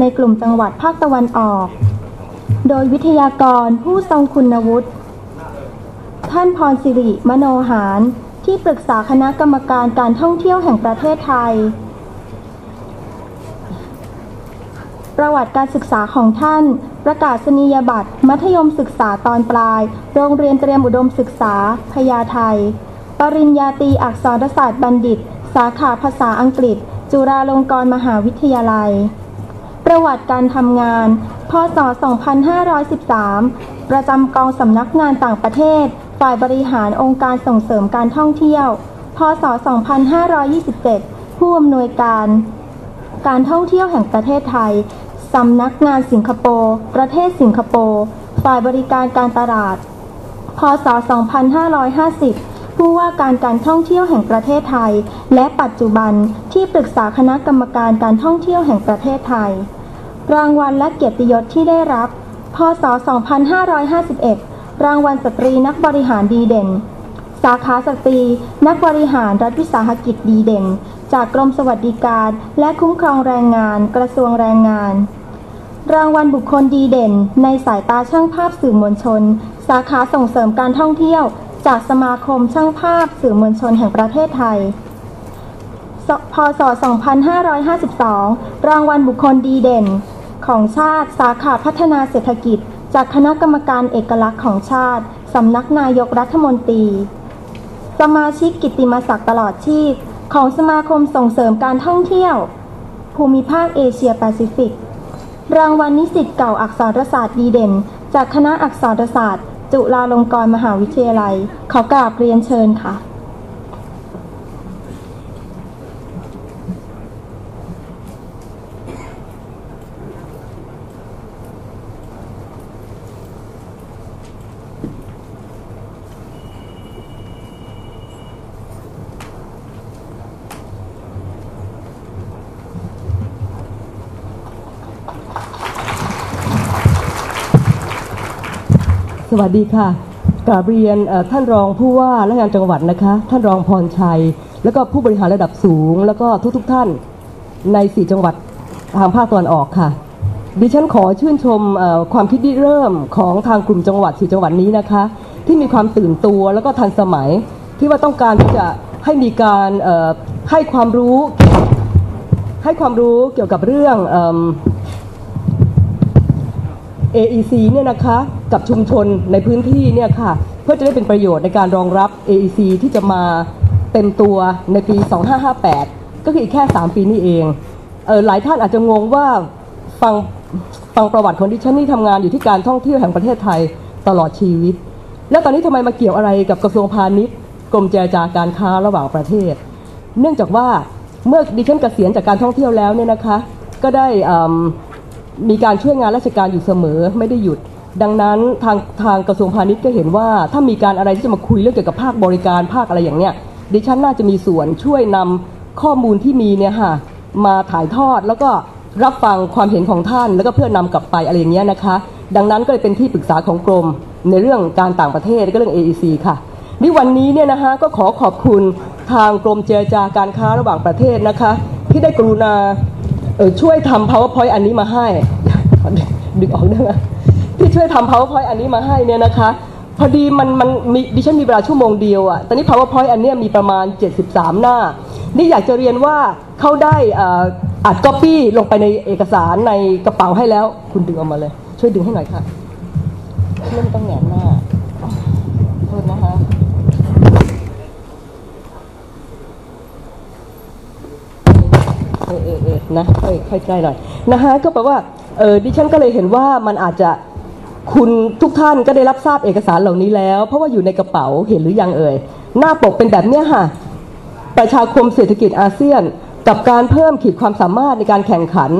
ในกลุ่มจังหวัดภาคตะวันออก โดยวิทยากรผู้ทรงคุณวุฒิ ท่านพรสิริมโนหาร ที่ปรึกษาคณะกรรมการการท่องเที่ยวแห่งประเทศไทย ประวัติการศึกษาของท่านประกาศนียบัตร มัธยมศึกษาตอนปลาย โรงเรียนเตรียมอุดมศึกษา พญาไทย ปริญญาตรีอักษรศาสตร์บัณฑิต สาขาภาษาอังกฤษ จุฬาลงกรณ์มหาวิทยาลัย ประวัติการทำงาน พศ 2513 ประจำกองสำนักงานต่างประเทศ ฝ่ายบริหารองค์การส่งเสริมการท่องเที่ยว พศ 2527 ผู้อำนวยการ การท่องเที่ยวแห่งประเทศไทย สำนักงานสิงคโปร์ ประเทศสิงคโปร์ ฝ่ายบริการการตลาด พศ 2550ผู้ว่าการการท่องเที่ยวแห่งประเทศไทย และปัจจุบันที่ปรึกษาคณะกรรมการการท่องเที่ยวแห่งประเทศไทย รางวัลและเกียรติยศที่ได้รับ พศ 2551 รางวัลสตรีนักบริหารดีเด่น สาขาสตรี นักบริหารรัฐวิสาหกิจดีเด่น จากกรมสวัสดิการและคุ้มครองแรงงาน กระทรวงแรงงาน รางวัลบุคคลดีเด่น ในสายตาช่างภาพสื่อมวลชน สาขาส่งเสริมการท่องเที่ยว จากสมาคมช่างภาพสื่อมวลชนแห่งประเทศไทยพศ 2552 รางวัลบุคคลดีเด่น ของชาติ สาขาพัฒนาเศรษฐกิจ จากคณะกรรมการเอกลักษณ์ของชาติ สำนักนายกรัฐมนตรี สมาชิกกิติมศักดิ์ตลอดชีพ ของสมาคมส่งเสริมการท่องเที่ยว ภูมิภาคเอเชียแปซิฟิก รางวัลนิสิตเก่าอักษรศาสตร์ดีเด่น จากคณะอักษรศาสตร์ จุฬาลงกรณ์มหาวิทยาลัย ขอกราบเรียนเชิญค่ะ ส วัสดีค่ะกราบเรียนท่านรองผู้ว่าและงานจังหวัดนะคะ ท่านรองพรชัย แล้วก็ผู้บริหารระดับสูง แล้วก็ทุกๆทท่านในสี่จังหวัดทางภาคตะวันออกค่ะดิฉันขอชื่นชมความคิดริเริ่มของทางกลุ่มจังหวัดสี่จังหวัดนี้นะคะ ที่มีความตื่นตัวแล้วก็ทันสมัยที่ว่าต้องการที่จะให้มีการให้ความรู้ ให้ความรู้เกี่ยวกับเรื่อง AEC เนี่ยนะคะกับชุมชนในพื้นที่เนี่ยค่ะเพื่อจะได้เป็นประโยชน์ในการรองรับ AEC ที่จะมาเต็มตัวในปี 2558 ก็คืออีกแค่ 3 ปีนี้เองเออหลายท่านอาจจะงงว่าฟังฟังประวัติของดิฉันนี่ทำงานอยู่ที่การท่องเที่ยวแห่งประเทศไทยตลอดชีวิต แล้วตอนนี้ทำไมมาเกี่ยวอะไรกับกระทรวงพาณิชย์กรมเจรจาการค้าระหว่างประเทศ เนื่องจากว่าเมื่อดิฉันเกษียณจากการท่องเที่ยวแล้วเนี่ยนะคะ ก็ได้อื มีการช่วยงานราชการอยู่เสมอไม่ได้หยุด ดังนั้นทางทางกระทรวงพาณิชย์ก็เห็นว่า ถ้ามีการอะไรที่จะมาคุยเรื่องเกี่ยวกับภาคบริการภาคอะไรอย่างเนี้ยดิฉันน่าจะมีส่วนช่วยนำข้อมูลที่มีเนี่ยค่ะมาถ่ายทอดแล้วก็รับฟังความเห็นของท่าน แล้วก็เพื่อนำกลับไปอะไรอย่างเงี้ยนะคะ ดังนั้นก็เลยเป็นที่ปรึกษาของกรม ในเรื่องการต่างประเทศและก็เรื่อง AEC ค่ะนี่วันนี้เนี่ยนะคะก็ขอขอบคุณทางกรมเจรจาการค้าระหว่างประเทศนะคะ ที่ได้กรุณา เออช่วยทำ powerpoint อันนี้มาให้ดึงออกได้ไหมที่ช่วยทำ powerpoint อันนี้มาให้เนี่ยนะคะ พอดีมันมันมีดิฉันมีเวลาชั่วโมงเดียวอะตอนนี้ powerpoint อันเนี้ยมีประมาณ 73 หน้า นี่อยากจะเรียนว่าเขาได้อ,อัด copy ลงไปในเอกสารในกระเป๋าให้แล้ว คุณดึงออกมาเลย ช่วยดึงให้หน่อยค่ะไม่ต้องแหงนหน้าโทษนะคะ เออเออเออนะค่อยค่อยใกล้หน่อยนะฮะก็แปลว่าเออดิฉันก็เลยเห็นว่ามันอาจจะคุณทุกท่านก็ได้รับทราบเอกสารเหล่านี้แล้ว เพราะว่าอยู่ในกระเป๋าเห็นหรือยังเอ่ยหน้าปกเป็นแบบเนี้ยค่ะ ประชาคมเศรษฐกิจอาเซียน กับการเพิ่มขีดความสามารถในการแข่งขัน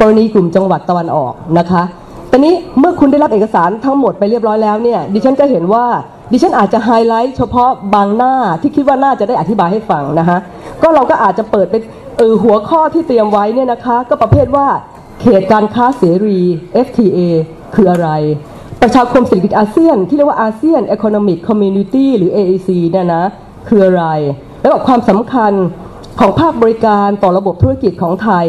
กรณีกลุ่มจังหวัดตะวันออกนะคะตอนนี้เมื่อคุณได้รับเอกสารทั้งหมดไปเรียบร้อยแล้วเนี่ยดิฉันก็เห็นว่าดิฉันอาจจะไฮไลท์เฉพาะบางหน้าที่คิดว่าน่าจะได้อธิบายให้ฟังนะคะก็เราก็อาจจะเปิดเป็น เออหัวข้อที่เตรียมไว้เนี่ยนะคะ ก็ประเภทว่าเขตการค้าเสรี FTA คืออะไร ประชาคมเศรษฐกิจอาเซียน ที่เรียกว่าอาเซียน Economic Community หรือ AAC เนี่ยนะคืออะไร แล้วก็ความสำคัญของภาคบริการต่อระบบธุรกิจของไทย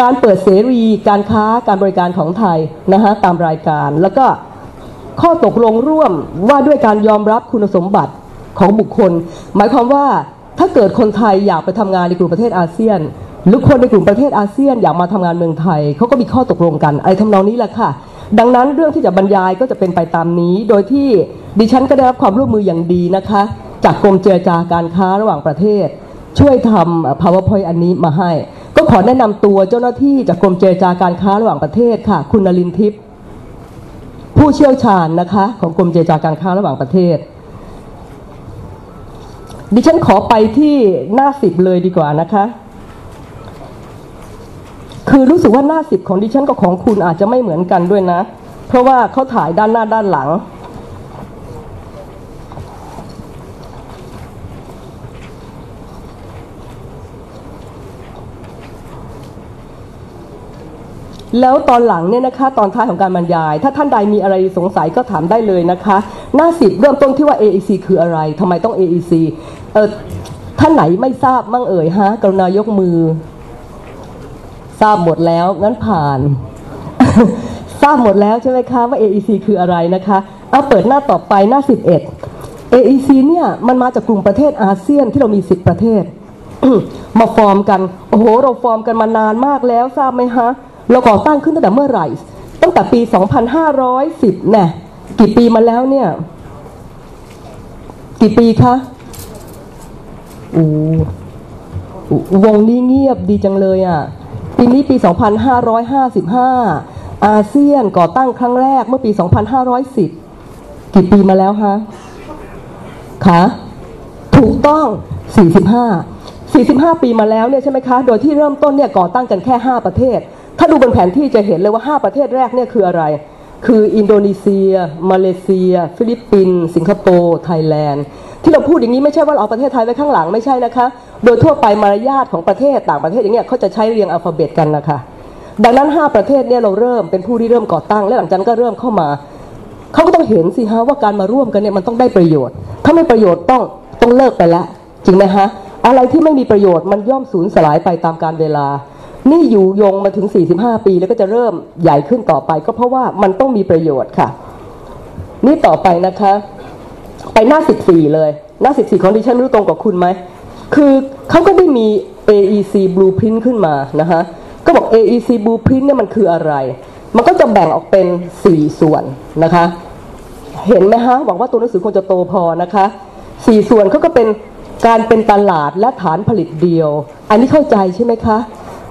การเปิดเสรีการค้าการบริการของไทยนะฮะตามรายการ แล้วก็ข้อตกลงร่วมว่าด้วยการยอมรับคุณสมบัติของบุคคล หมายความว่า ถ้าเกิดคนไทยอยากไปทำงานในกลุ่มประเทศอาเซียน หรือคนในกลุ่มประเทศอาเซียนอยากมาทำงานเมืองไทยเขาก็มีข้อตกลงกันไอะไรทำนองนี้แหละค่ะ ดังนั้นเรื่องที่จะบรรยายก็จะเป็นไปตามนี้ โดยที่ดิฉันก็ได้รับความร่วมมืออย่างดีนะคะ จากกรมเจรจาการค้าระหว่างประเทศ ช่วยทำเอ่อ powerpoint อันนี้มาให้ ก็ขอแนะนำตัวเจ้าหน้าที่จากกรมเจรจาการค้าระหว่างประเทศค่ะ คุณนลินทิพย์ผู้เชี่ยวชาญนะคะ ของกรมเจรจาการค้าระหว่างประเทศ ดิฉันขอไปที่หน้าสิบเลยดีกว่านะคะ คือรู้สึกว่าหน้าสิบของดิฉันกับของคุณอาจจะไม่เหมือนกันด้วยนะ เพราะว่าเขาถ่ายด้านหน้าด้านหลัง แล้วตอนหลังเนี่ยนะคะ ตอนท้ายของการบรรยาย ถ้าท่านใดมีอะไรสงสัยก็ถามได้เลยนะคะ หน้าสิบเริ่มต้นที่ว่า AEC คืออะไรทำไมต้อง AEC เออท่านไหนไม่ทราบมั่งเอ่ยฮะกรุณายกมือ ทราบหมดแล้วงั้นผ่าน ทราบหมดแล้วใช่ไหมคะว่า AEC คืออะไรนะคะเอาเปิดหน้าต่อไปหน้า 11 AEC เนี่ยมันมาจากกลุ่มประเทศอาเซียนที่เรามี 10 ประเทศ มาฟอร์มกัน โอ้โห เราฟอร์มกันมานานมากแล้วทราบไหมฮะ เราก่อตั้งขึ้นตั้งแต่เมื่อไหร่ ตั้งแต่ปี 2510แน่กี่ปีมาแล้วเนี่ย กี่ปีคะ อ้วงนี้เงียบดีจังเลยอะ ปีนี้ปี 2555 อาเซียนก่อตั้งครั้งแรกเมื่อปี 2510 กี่ปีมาแล้วฮะคะถูกต้อง 45 45 ปีมาแล้วเนี่ยใช่ไหมคะ โดยที่เริ่มต้นเนี่ยก่อตั้งกันแค่ 5 ประเทศ ถ้าดูบนแผนที่จะเห็นเลยว่า 5 ประเทศแรกเนี่ยคืออะไร คืออินโดนีเซีย มาเลเซีย ฟิลิปปินส์ สิงคโปร์ ไทยแลนด์ ที่เราพูดอย่างนี้ไม่ใช่ว่าเราเอาประเทศไทยไว้ข้างหลังไม่ใช่นะคะ โดยทั่วไปมารยาทของประเทศต่างประเทศอย่างเงี้ยเขาจะใช้เรียงอัลฟาเบตกันนะคะ ดังนั้น 5 ประเทศเนี่ยเราเริ่มเป็นผู้ที่เริ่มก่อตั้ง และหลังจากนั้นก็เริ่มเข้ามาเขาก็ต้องเห็นสิฮะว่าการมาร่วมกันเนี่ยมันต้องได้ประโยชน์ ถ้าไม่ประโยชน์ต้องต้องเลิกไปแล้วจริงไหมฮะอะไรที่ไม่มีประโยชน์มันย่อมสูญสลายไปตามการเวลา นี่อยู่ยงมาถึง 45 ปีแล้วก็จะเริ่มใหญ่ขึ้นต่อไป ก็เพราะว่ามันต้องมีประโยชน์ค่ะ นี่ต่อไปนะคะ ไปหน้า14เลย หน้า14ของดิฉันไม่รู้ตรงกับคุณไหม คือเขาก็ได้มี AEC Blueprint ขึ้นมานะฮะก็บอก AEC Blueprint เนี่ยมันคืออะไร มันก็จะแบ่งออกเป็น4ส่วนนะคะ เห็นไหมฮะหวังว่าตัวหนังสือคงจะโตพอนะคะสี่ส่วนเขาก็เป็นการเป็นตลาดและฐานผลิตเดียว อันนี้เข้าใจใช่ไหมคะ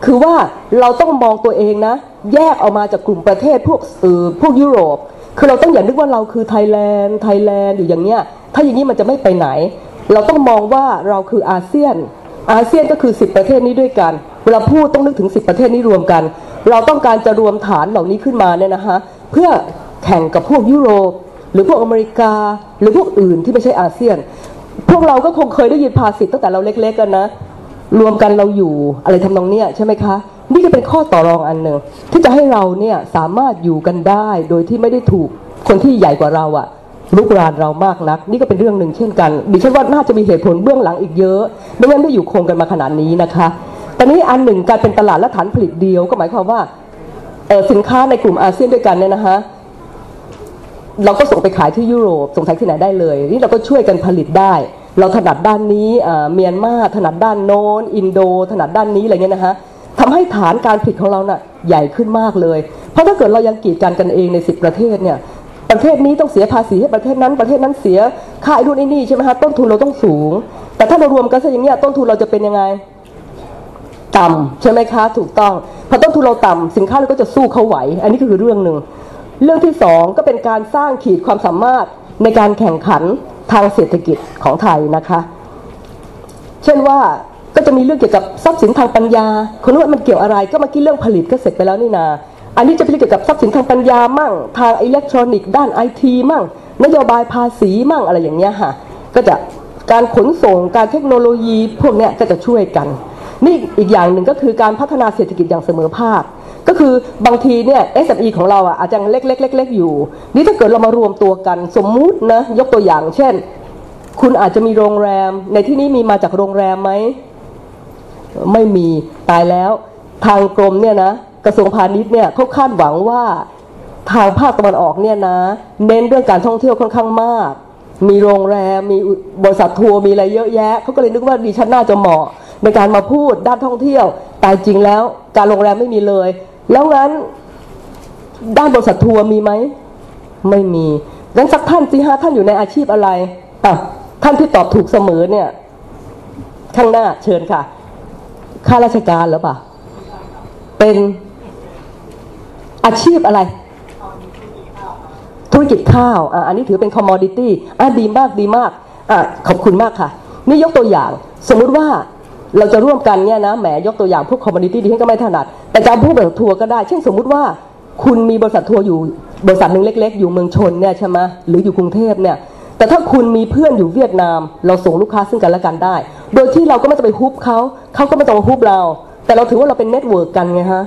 คือว่าเราต้องมองตัวเองนะ แยกออกมาจากกลุ่มประเทศพวกเออพวกยุโรป คือเราต้องอย่านึกว่าเราคือไทยแลนด์ไทยแลนด์อยู่อย่างเนี้ยถ้าอย่างนี้มันจะไม่ไปไหน เราต้องมองว่าเราคืออาเซียน อาเซียนก็คือ 10 ประเทศนี้ด้วยกัน เวลาพูดต้องนึกถึง 10 ประเทศนี้รวมกัน เราต้องการจะรวมฐานเหล่านี้ขึ้นมาเนี่ยนะคะเพื่อแข่งกับพวกยุโรป หรือพวกอเมริกา หรือพวกอื่นที่ไม่ใช่อาเซียน พวกเราก็คงเคยได้ยินภาษิตตั้งแต่เราเล็กๆกันนะ รวมกันเราอยู่อะไรทำนองเนี้ยใช่ไหมคะ นี่ก็เป็นข้อต่อรองอันหนึ่งที่จะให้เราเนี่ยสามารถอยู่กันได้โดยที่ไม่ได้ถูกคนที่ใหญ่กว่าเราอะลุกรานเรามากนัก นี่ก็เป็นเรื่องหนึ่งเช่นกันดิฉันว่าน่าจะมีเหตุผลเบื้องหลังอีกเยอะไม่งั้นไม่อยู่คงกันมาขนาดนี้นะคะ ตอนนี้อันหนึ่งการเป็นตลาดและฐานผลิตเดียวก็หมายความว่าสินค้าในกลุ่มอาเซียนด้วยกันเนี่ยนะคะเราก็ส่งไปขายที่ยุโรปส่งขายที่ไหนได้เลย นี่เราก็ช่วยกันผลิตได้ เราถนัดด้านนี้เมียนมาถนัดด้านโน้นอินโด ถนัดด้านนี้อะไรเงี้ยนะคะ ให้ฐานการผลิตของเราน่ะใหญ่ขึ้นมากเลย เพราะถ้าเกิดเรายังกีดกันกันเองในสิบประเทศเนี่ยประเทศนี้ต้องเสียภาษีให้ประเทศนั้นประเทศนั้นเสียค่าไอ้นู่นไอ้นี่ใช่ไหมคะต้นทุนเราต้องสูง แต่ถ้าเรารวมกันซะอย่างเงี้ยต้นทุนเราจะเป็นยังไง ต่ำใช่ไหมคะถูกต้องพอต้นทุนเราต่ำสินค้าเราก็จะสู้เขาไหว อันนี้ก็คือเรื่องหนึ่งเรื่องที่สองก็เป็นการสร้างขีดความสามารถในการแข่งขันทางเศรษฐกิจของไทยนะคะ เช่นว่า ก็จะมีเรื่องเกี่ยวกับทรัพย์สินทางปัญญาคนนู้นมันเกี่ยวอะไร ก็เมื่อกี้เรื่องผลิตก็เสร็จไปแล้วนี่นา อันนี้จะเป็นเกี่ยวกับทรัพย์สินทางปัญญามั่ง ทางอิเล็กทรอนิกส์ด้านไอทีมั่ง นโยบายภาษีมั่งอะไรอย่างเงี้ยค่ะ ก็จะการขนส่งการเทคโนโลยีพวกเนี้ยก็จะช่วยกัน นี่อีกอย่างหนึ่งก็คือการพัฒนาเศรษฐกิจอย่างเสมอภาค ก็คือบางทีเนี่ย SME ของเราอะอาจจะเล็กๆเล็กๆอยู่ นี่ถ้าเกิดเรามารวมตัวกันสมมุตินะยกตัวอย่าง เช่น คุณอาจจะมีโรงแรม ในที่นี้มีมาจากโรงแรมไหม ไม่มีตายแล้ว ทางกรมเนี่ยนะกระทรวงพาณิชย์เนี่ยเขาคาดหวังว่าทางภาคตะวันออกเนี่ยนะ เน้นเรื่องการท่องเที่ยวค่อนข้างมาก มีโรงแรมมีบริษัททัวร์มีอะไรเยอะแยะเขาก็เลยนึกว่าดิฉันน่าจะเหมาะในการมาพูดด้านท่องเที่ยว แต่จริงแล้วการโรงแรมไม่มีเลย แล้วงั้นด้านบริษัททัวร์มีไหม ไม่มีงั้นสักท่านสิฮะท่านอยู่ในอาชีพอะไรอะท่านที่ตอบถูกเสมอเนี่ย ข้างหน้าเชิญค่ะ ข้าราชการหรือเปล่า เป็นอาชีพอะไร ธุรกิจข้าวอะอันนี้ถือเป็น commodity อะดีมากดีมากอะขอบคุณมากค่ะ นี่ยกตัวอย่าง สมมุติว่าเราจะร่วมกันเนี่ยนะแหมยกตัวอย่างพวก commodity ดิฉันก็ไม่ถนัด แต่การพูดแบบทัวร์ก็ได้ เช่นสมมุติว่าคุณมีบริษัททัวร์อยู่บริษัทหนึ่งเล็ก ๆ อยู่เมืองชนเนี่ยใช่ไหมหรืออยู่กรุงเทพเนี่ยแต่ถ้าคุณมีเพื่อนอยู่เวียดนาม เราส่งลูกค้าซึ่งกันและกันได้ โดยที่เราก็ไม่จะไปฮุบเขาเขาก็ไม่ต้องมาฮุบเรา แต่เราถือว่าเราเป็นเน็ตเวิร์กกันไงฮะ